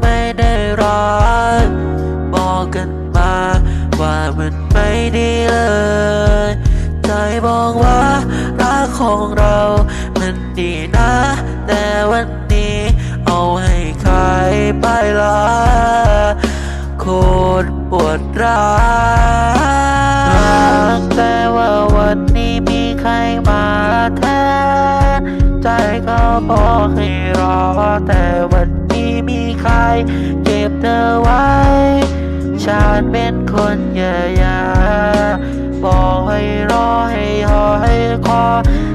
ไม่ได้รักบอกกันมาว่ามันไม่ดีเลย ใจบอกว่ารักของเรา มันดีนะ แต่วันนี้ เอาให้ใครไปละโคตรปวดร้าว บอกให้รอ แต่วันนี้มีใคร เก็บเธอไว้ ฉันเป็นคนแย่ๆบอกให้รอให้หอให้คอ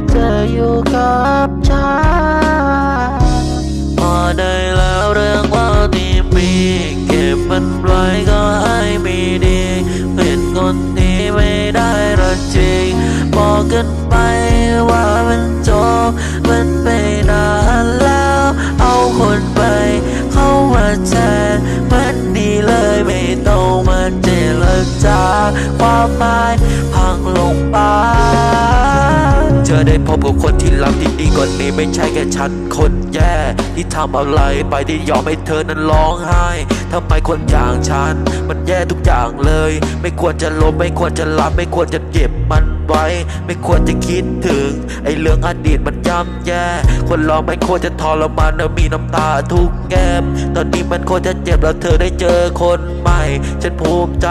เธออยู่กับฉันพอได้แล้วเรื่องว่าที่มีเก็บมันไว้ก็ให้มีดี เป็นคนที่ไม่ได้รักจริงบอกกันไปว่ามันจบมันไปนานามหมายพังลงไปเธอได้พบกับคนที่รักที่ดีกว่านี้ไม่ใช่แค่ฉันคนแย่ ที่ทำอะไรไปที่ยอมให้เธอนั้นร้องไห้ทำไมคนอย่างฉัน มันแย่ทุกอย่างเลย ไม่ควรจะลบไม่ควรจะรับไม่ควรจะเก็บมัน ไว้ ไม่ควรจะคิดถึง ไอ้เรื่องอดีตมันย่ำแย่ คนเราไม่ควรจะทรมานและมีน้ำตาทุกแก้ม ตอนนี้มันควรจะเจ็บแล้วเธอได้เจอคนใหม่ ฉันภูมิใจ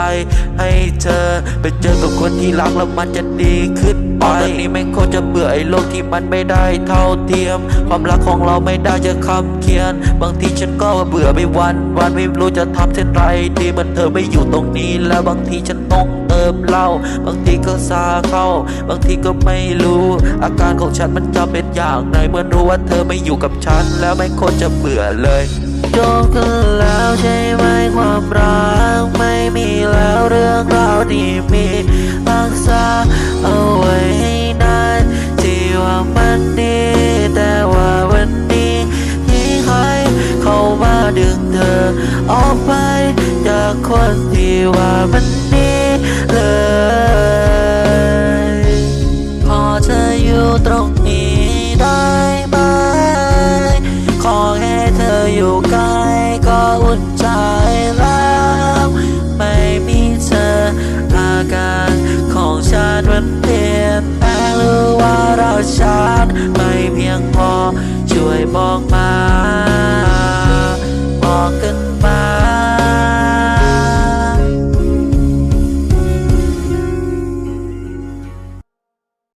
ให้เธอ ไปเจอกับคนที่รักแล้วมันจะดีขึ้นไปตอนนี้ไม่ควรจะเบื่อไอ้โลกที่มันไม่ได้เท่าเทียม ความรักของเราไม่ได้จะคำเคียน บางทีฉันก็เบื่อไปวัน วันไม่รู้จะทำเช่นไรดีมันเธอไม่อยู่ตรงนี้แล้วบางทีฉันต้องเติมเหล้าบางทีก็ซาเข้าบางทีก็ไม่รู้ อาการของฉันมันจะเป็นอย่างไรเมื่อรู้ว่าเธอไม่อยู่กับฉัน แล้วไม่ควรจะเบื่อเลยจบกันแล้วใช่ไหมความรักไม่มีแล้วเรื่องราวที่มีรักษาเอาไว้ให้นานที่ว่ามันดีแต่ว่าวันนี้มีใครเข้ามาดึงเธอออกไปจากคนที่ว่ามันดีเลย